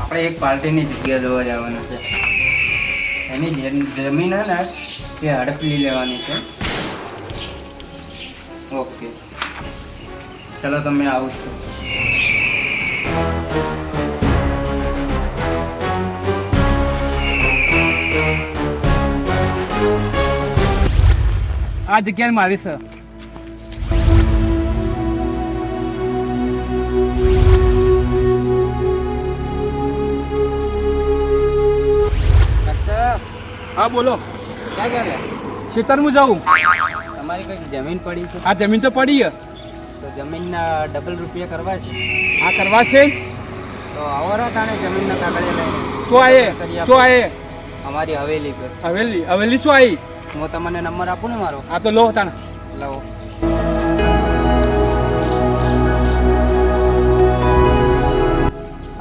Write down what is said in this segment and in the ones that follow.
આપણે એક પાર્ટીની જગ્યા જોવા જવાનું છે. એની જમીન હે ને, એ હડપી લેવાની છે. ઓકે. ચલો, તમે આવું છો. આ જગ્યા મારી છે હા બોલો. ક્યાં ગયા? લે? ખેતરમાં જાઉં. તમારી કઈ જમીન પડી છે? આ જમીન તો પડી છે. જમીનના ડબલ રૂપિયા કરવા છે. આ કરવા છે? તો આવરા તાણે જમીનના કાગળિયા લઈને તો આયે તો. આયે અમારી હવેલી પર. હવેલી હવેલી ચો આવી હું તમને નંબર આપું ને મારો? આ તો લો તાણે. લાવો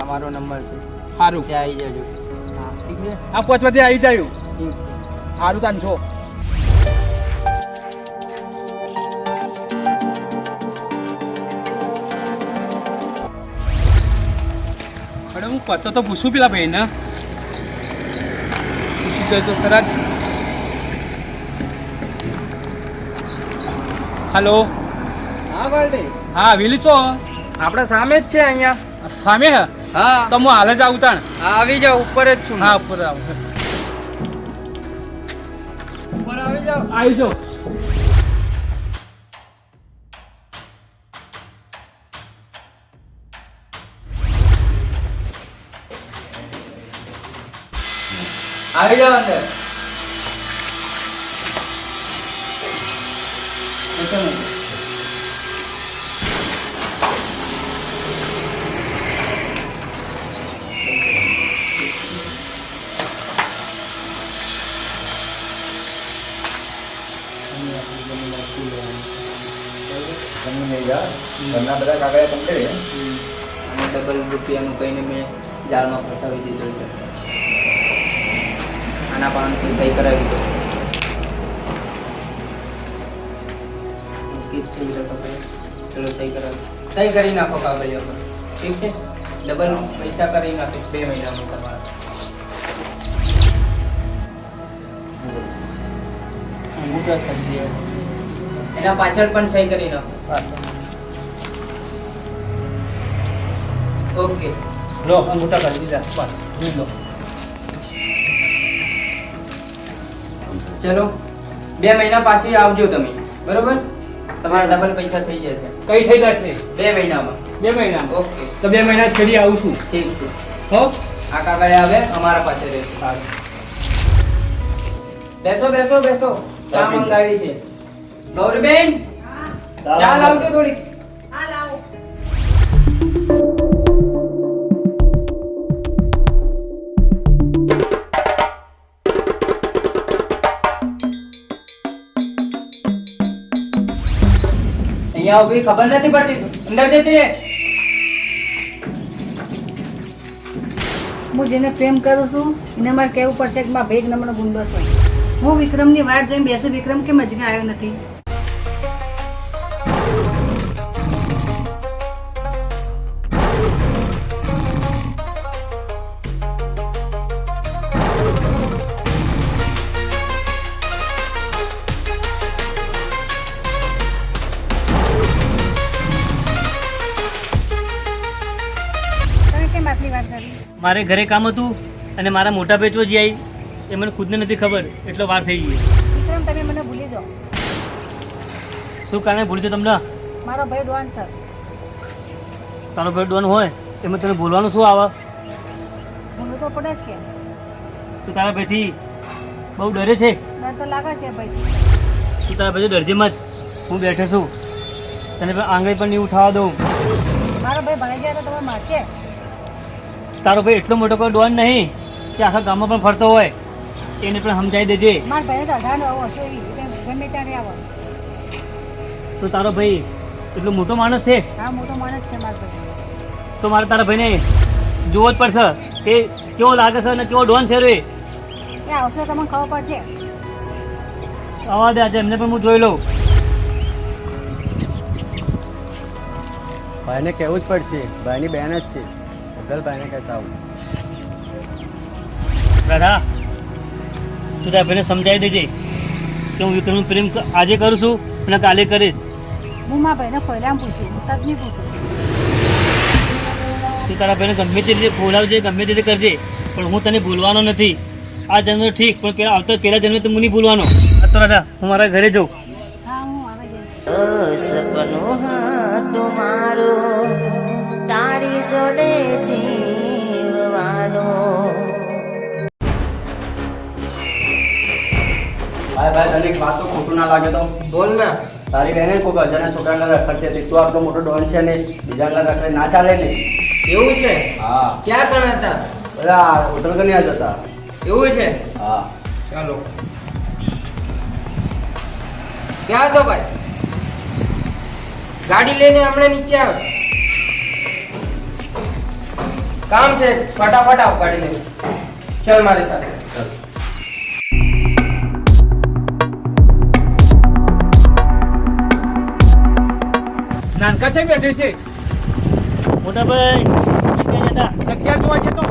અમારો નંબર છે. સારું ત્યાં આવી જજો. હા ઠીક છે? આ પાંચ વાગે આવી જાય. સારું તાન છો પતો તો પૂછું પેલા ભાઈને. પૂછી તો ખરા જ. હલો. હા બાલટી હા વેલી છો? આપણે સામે જ છે અહીંયા. સામે હે? હા. તો હું હાલ જ આવું તાણ. આવી જાવ ઉપર જ છું હા ઉપર આવું. ઉપર આવી જાઓ. આવી જાઓ. આવી જાઓ અંદર બેસો ને. જમીન લઈ જા ઘરના બધા કાગળિયા complete છે. અને ડબલ રૂપિયાનું કહીને મેં જાળમાં ફસાવી દીધું છે આના સહી કરાવી દો ઠીક ચલો સહી કરાવી. સહી કરી નાખો કાગળિયા પર. ઠીક છે? ડબલ પૈસા કરી નાખો બે મહિનામાં તમારા. એના પાછળ પણ સહી કરી નાખો. ઓકે. લો અંગૂઠા કરી દીધા. જોઈ લો. ચલો બે મહિના પાછી આવજો તમે બરોબર? તમારા ડબલ પૈસા થઈ જશે. કઈ થઈ જશે? બે મહિનામાં. બે મહિનામાં? ઓકે. તો બે મહિના છેડી આવું છું. ઠીક છે. હો? આ કાકા આવે અમારા પાસે રહેશે બેસો બેસો બેસો. ચા ચા મંગાવી છે. ગૌરબેન ચા લાવજો થોડીક. અહીંયા ઊભી ખબર નથી પડતી. અંદર જતી હું જેને પ્રેમ કરું છું, એને મારે કહેવું પડશે કે મારા ભેગ નંબરનો ગુંડો છે. હું વિક્રમની વાત જોઈને બેસે વિક્રમ કેમ હજી આવ્યો નથી? મારે ઘરે કામ હતું અને મારા મોટા પેચો જે આવી એ મને ખુદને નથી ખબર એટલો વાર થઈ ગયો. વિક્રમ તમે મને ભૂલી જાઓ. શું કારણે ભૂલી જાઓ તમને? મારો ભાઈ ડોન છે તારો ભાઈ ડોન હોય એમાં તને બોલવાનું શું આવે? ભૂલું તો પડે જ કે. તું તારા ભાઈથી બહુ ડરે છે? ડર તો લાગે જ કે ભાઈ. તું તારા ભાઈ ડરજે મત. હું બેઠો છું. તને પણ આંગળી પણ નહીં ઉઠાવવા દઉં. મારો ભાઈ ભણી જાય તો તમે મારશે. તારો ભાઈ એટલો મોટો કોઈ ડોન નહીં કે આખા ગામમાં પણ ફરતો હોય. એને પણ સમજાવી દેજે. મારા તો અઢાર આવો હશો ગમે ત્યારે આવો. તો તારો ભાઈ એટલો મોટો માણસ છે? હા મોટો માણસ છે મારો ભાઈ તો મારે તારા ભાઈને જોવો જ પડશે કે કેવો લાગે છે અને કેવો ડોન છે રે. એ આવશે તમને ખબર પડશે. આવા દે આજે એમને પણ હું જોઈ લઉં. ભાઈને કહેવું જ પડશે. ભાઈની બહેન જ છે. બદલ ભાઈને કહેતા આવું રાધા તું તારા ભાઈને સમજાવી દેજે કે હું વિક્રમનું પ્રેમ ક- આજે કરું છું અને કાલે કરીશ. હું મારા ભાઈને ફોયલામ પૂછ્યું તદ નહીં પૂછું. તું તારા ભાઈને ગમે તે રીતે બોલાવજે ગમે તે રીતે કરજે પણ હું તને ભૂલવાનો નથી. આ જન્મ ઠીક પણ પેલા આવતા પહેલા જન્મ તો હું નહીં ભૂલવાનો. તો રાધા હું મારા ઘરે જાઉં. હા હું તને એક વાત તો ખોટું ના લાગે તો. બોલ ને. તારી બહેને કોઈક અજાણ્યા છોકરા રખડતી હતી તું આટલો મોટો ડોન છે ને બીજા રખડે ના ચાલે ને એવું છે? હા. ક્યાં કણ હતા? બધા હોટલ કન્યા જ હતા. એવું છે? હા. ચાલો. ક્યાં હતો ભાઈ? ગાડી લઈને હમણાં નીચે આવ. કામ છે ફટાફટ આવ ગાડી લઈને. ચલ મારી સાથે. નાનકા છે બેઠે છે? મોટા ભાઈ ક્યાં જતા જગ્યા જોવા જતો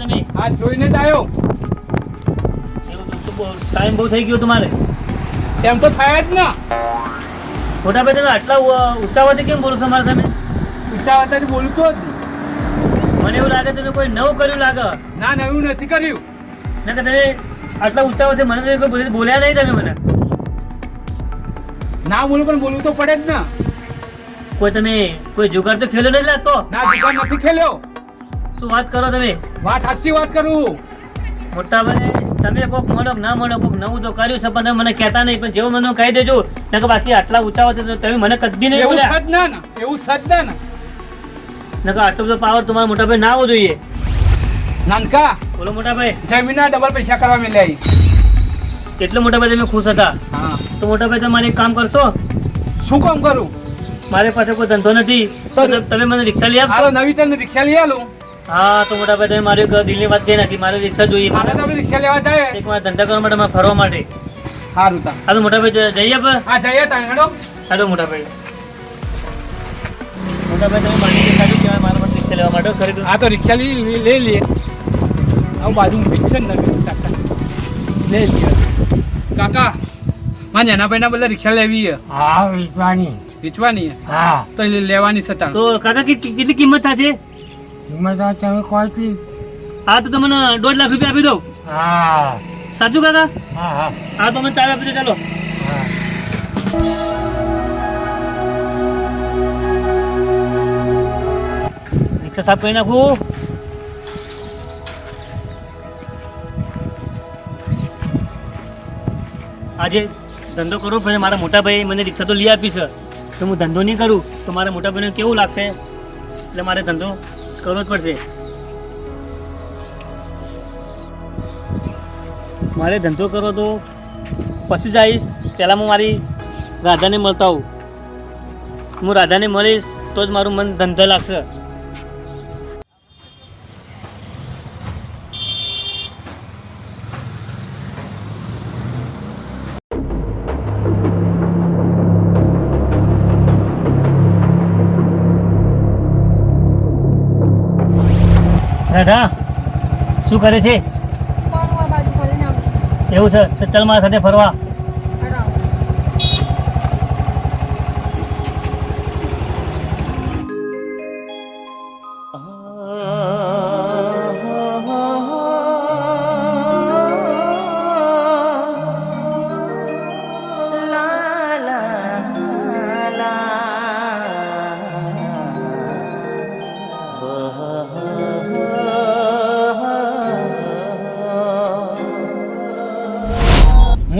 તમે આ જોઈને જ આવ્યો. ટાઈમ બહુ થઈ ગયો તમારે. તેમ તો થાય જ ના. મોટા ભાઈ તમે આટલા ઉતાવળથી કેમ બોલો છો મારા તમે હતા બોલતો જ મને એવું લાગે તમે કોઈ નવું કર્યું લાગે. ના ના એવું નથી કર્યું. ના કે તમે આટલા ઉતાવળથી મને બોલ્યા નહીં તમે મને. ના બોલું પણ બોલવું તો પડે જ ને. કોઈ તમે કોઈ જુગાર તો ખેલ્યો નથી લાગતો? ના જુગાર નથી ખેલ્યો. શું વાત કરો તમે? વાત સાચી વાત કરું. મોટા ભાઈ તમે કોક મળો ના મળો કોક નવું તો કર્યું છે પણ મને કહેતા નહીં. પણ જેવું મને કહી દેજો નકર બાકી આટલા ઊંચા તો તમે મને કદી નહીં એવું સદ ના ના એવું સદ ના ના નકર આટલો બધો પાવર તમારા મોટા ભાઈ ના હોવો જોઈએ. નાનકા બોલો મોટા ભાઈ. જમીનના ડબલ પૈસા કરવા મેલ્યા ઈ. કેટલો મોટા ભાઈ તમે ખુશ હતા? હા. તો મોટા ભાઈ તમારે એક કામ કરશો? શું કામ કરું? મારી પાસે કોઈ ધંધો નથી. તો તો- તમે મને રિક્ષા લઈ આપશો? નવી તને રિક્ષા લઈ આલું. હા તો મોટા ભાઈ તમે મારી દિલ્હી દિલની વાત કહી નાખી. મારે રિક્ષા જોઈએ. મારે તો રિક્ષા લેવા જાય. એક મારા ધંધા કરવા માટે ફરવા માટે. સારું તા હા તો મોટા ભાઈ જઈએ આપણે? હા જઈએ તાણ હેડો. હેડો મોટા ભાઈ. મોટા ભાઈ તમે મારી રિક્ષા સાચું કહેવાય મારા માટે રિક્ષા લેવા માટે ખરેખર. હા તો રિક્ષા લઈ લઈ- લઈ લઈએ. આવું બાજુ છે નવી કાકા. લઈ લઈએ. કાકા મારા નાના ભાઈના બદલે રિક્ષા લેવી છે. હા વેચવાની. વેચવાની હા. તો લેવાની સતા તો કાકા કેટલી કિંમત થશે? કિંમત તમે કોઈ હા તો તમને દોઢ લાખ રૂપિયા આપી દઉં. હા. સાચું કાકા? હા હા. હા તો મને ચાવી આપી દો ચાલો. હા. રિક્ષા સાફ કરી નાખું. આજે ધંધો કરવો પડે મારા મોટા ભાઈ મને રિક્ષા તો લઈ આપી છે. તો હું ધંધો નહીં કરું તો મારા મોટા ભાઈને કેવું લાગશે? એટલે મારે ધંધો કરવો જ પડશે. મારે ધંધો કરવો તો પછી જઈશ. પહેલાં હું મારી રાધાને મળતા આવું. હું રાધાને મળીશ તો જ મારું મન ધંધો લાગશે. શું કરે છે? એવું છે? તો ચાલ મારા સાથે ફરવા.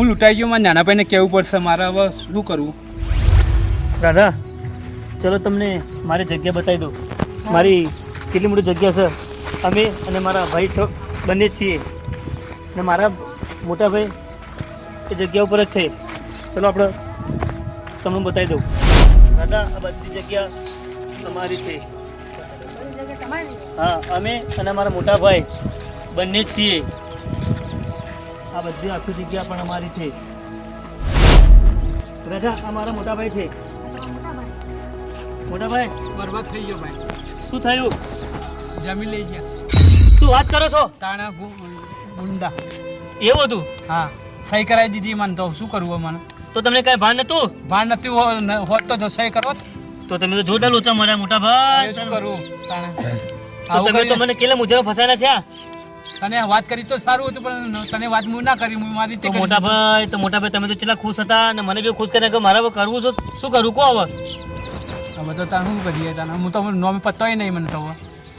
હું લૂંટાઈ ગયો મારા નાના ભાઈને કહેવું પડશે મારે હવે શું કરવું? દાદા ચલો તમને મારી જગ્યા બતાવી દઉં. મારી કેટલી મોટી જગ્યા છે? અમે અને મારા ભાઈ છો બંને જ છીએ. અને મારા મોટા ભાઈ એ જગ્યા ઉપર જ છે. ચલો આપણે તમને બતાવી દઉં. દાદા આ બધી જગ્યા તમારી છે. બધી જગ્યા તમારી? હા અમે અને મારા મોટા ભાઈ બંને જ છીએ. આ બધી આખી જગ્યા પણ અમારી છે. રાજા અમારા મોટાભાઈ છે. મોટાભાઈ બરબાદ થઈ ગયો ભાઈ. શું થયું? જમીન લઈ ગયા. શું વાત કરો છો? તાણા ગુંડા. એવું હતું? હા સહી કરાવી દીધી મને તો. શું કરવું મને? તો તમને કઈ ભાન નતું ભાન નતું હોત તો સહી કરો તો તમે તો જોરદાર લોચા મારા મોટા ભાઈ શું કરવું તાણા? તો તમે તો મને કેટલા મુજબ ફસાયેલા છે? તને વાત કરી તો સારું હતું પણ તને વાત હું ના કરી હું મારી તો મોટા ભાઈ તો મોટા ભાઈ તમે તો કેટલા ખુશ હતા અને મને બી ખુશ કરીને કે મારે કરવું શું શું કરું કો હવે. હવે તો તારે શું કરીએ તને હું તો નોમ પત્તોય નહીં મને તો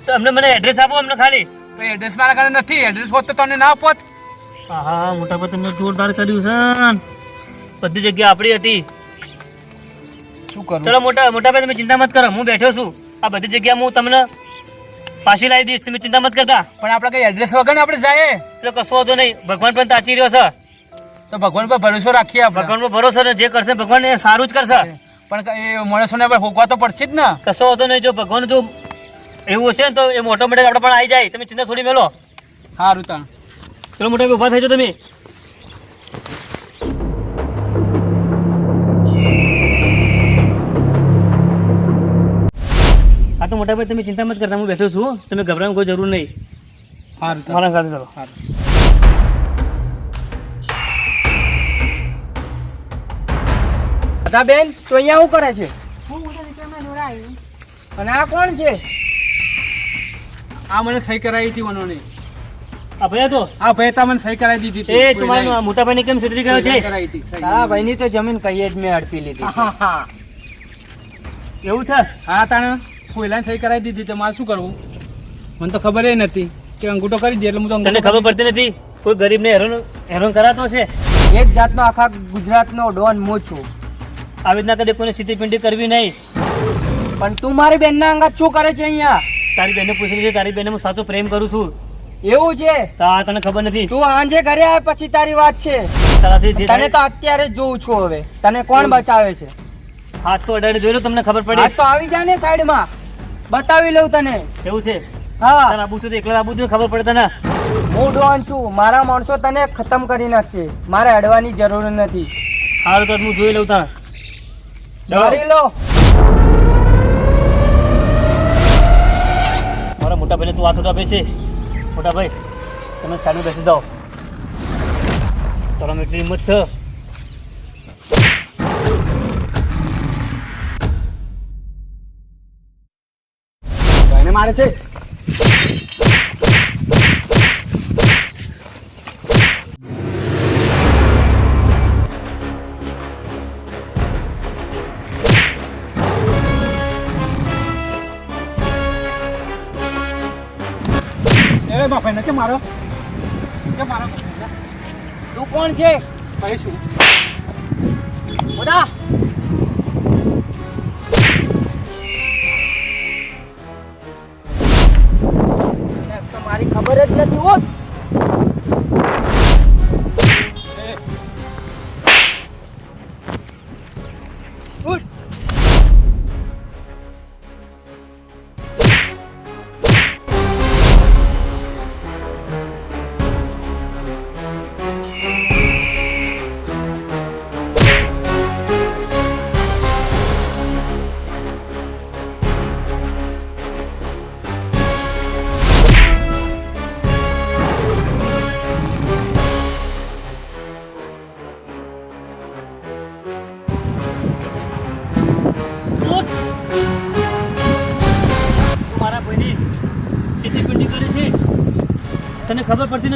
તો અમને મને એડ્રેસ આપો અમને ખાલી. તો એડ્રેસ મારા ઘરે નથી એડ્રેસ હોત તો તને ના આપોત. હા મોટા ભાઈ તમે જોરદાર કર્યું છે બધી જગ્યા આપણી હતી. શું કરું? ચલો મોટા મોટા ભાઈ તમે ચિંતા મત કરો હું બેઠો છું. આ બધી જગ્યા હું તમને પાછી લાવી દઈશ તમે ચિંતા મત કરતા. પણ આપણે કઈ એડ્રેસ વગર આપણે જાય? એટલે કશો વાંધો નહીં. ભગવાન પણ તાચી રહ્યો છે. તો ભગવાન પર ભરોસો રાખીએ ભગવાન પર ભરોસો ને જે કરશે ભગવાન એ સારું જ કરશે. પણ એ માણસોને આપણે હોકવા તો પડશે જ ને. કશો વાંધો નહીં જો ભગવાન જો એવું હશે ને તો એ મોટો મોટે આપણે પણ આવી જાય. તમે ચિંતા છોડી મેલો. સારું તાણ. ચલો મોટા ઊભા થઈ જાઓ તમે. તો મોટા ભાઈ તમે ચિંતા મત કરતા હું બેઠો છું. તમે ગભરાવાની કોઈ જરૂર નહીં. સારું મારા સાથે ચલો. સારું દાદા બેન તો અહીંયા શું કરે છે? અને આ કોણ છે? આ મને સહી કરાવી હતી મનોને આ ભૈયા તો? આ ભાઈ તા મને સહી કરાવી દીધી એ. તમારા મોટા ભાઈને કેમ છેતરી ગયો છે? કરાવી હા ભાઈની તો જમીન કહીએ જ મેં હડપી લીધી. એવું છે? હા તાણે. કોઈલાને સહી કરાવી દીધી તો મારે શું કરવું? મને તો ખબર એ નથી કે અંગૂઠો કરી દે એટલે હું તો તને ખબર પડતી નથી? કોઈ ગરીબને હેરાન હેરાન કરાતો છે? એક જાતનો આખા ગુજરાતનો ડોન હું છું. આવી રીતના કદી કોઈને સીધી પિંડી કરવી નહીં. પણ તું મારી બેનના અંગાત શું કરે છે અહીંયા? તારી બેનને પૂછી છે તારી બેનને હું સાચો પ્રેમ કરું છું. એવું છે? તો તને ખબર નથી. તું આંજે ઘરે આવે પછી તારી વાત છે. તને તો અત્યારે જ જોઉં છું હવે. તને કોણ બચાવે છે? હાથ તો અડાડે જોઈ લો તમને ખબર પડે. પડી તો આવી જા ને સાઈડમાં. બતાવી લઉં તને. એવું છે? હા. તારે આબુ છું તો એકલા આબુ છું ખબર પડે તને? હું ડોન છું. મારા માણસો તને ખતમ કરી નાખશે. મારે અડવાની જરૂર નથી. હાલ તો હું જોઈ લઉં તને ડરી લો. મારા મોટા ભાઈને તું આખો આપે છે. મોટા ભાઈ તમે સાઈડમાં બેસી જાઓ. તારામાં એટલી હિંમત છે. ભાઈને મારે છે. એ બાપા નથી મારો કે મારો તું કોણ છે? ભાઈ શું? બોલા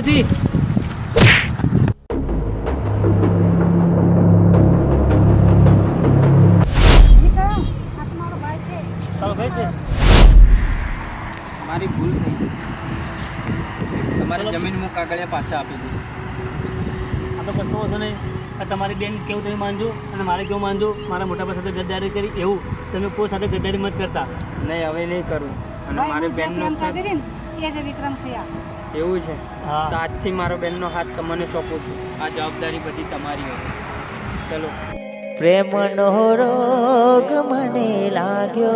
નથી. મારી ભૂલ થઈ ગઈ. તમારી જમીન હું કાગળિયા પાછા આપી દઈશ. આ તો કશો વાંધો નહીં. આ તમારી બેન કેવું તમે માનજો અને મારે કેવું માનજો? મારા મોટા ભાઈ સાથે ગદ્દારી કરી એવું? તમે કોઈ સાથે ગદ્દારી મત કરતા. નહીં હવે નહીં કરું. અને મારી બેનનો સાથ એ જ વિક્રમ. એવું છે? હા. તો આજથી મારો બહેનનો હાથ તમને સોંપું છું. આ જવાબદારી બધી તમારી હોય. ચલો. પ્રેમનો રોગ મને લાગ્યો.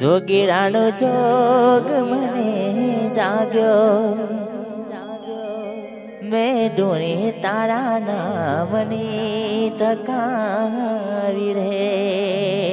જોગીરાનો જોગ મને જાગ્યો. મેં દોરે તારા નામની તકાવી રે.